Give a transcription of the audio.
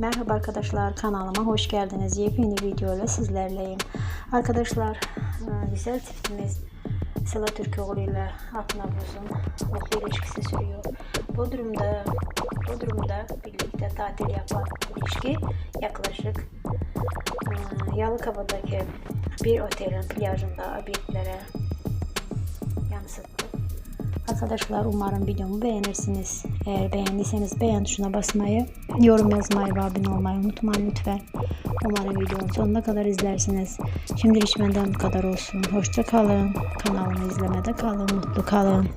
Merhaba arkadaşlar kanalıma hoş geldiniz. Yepyeni video ile sizlerleyim. Arkadaşlar e, güzel çiftimiz Sıla Türkoğlu ile Akın Abuz'un mutlu ilişkisi sürüyor. Bodrum'da, Bodrum'da birlikte tatil yapan ilişki yaklaşık e, Yalıkava'daki bir otelin plajında yansıttı. Arkadaşlar umarım videomu beğenirsiniz. Eğer beğendiyseniz beğen tuşuna basmayı, yorum yazmayı ve abone olmayı unutmayın lütfen. Umarım videonun sonuna kadar izlersiniz. Şimdilik benden bu kadar olsun. Hoşça kalın. Kanalımı izlemede kalın. Mutlu kalın.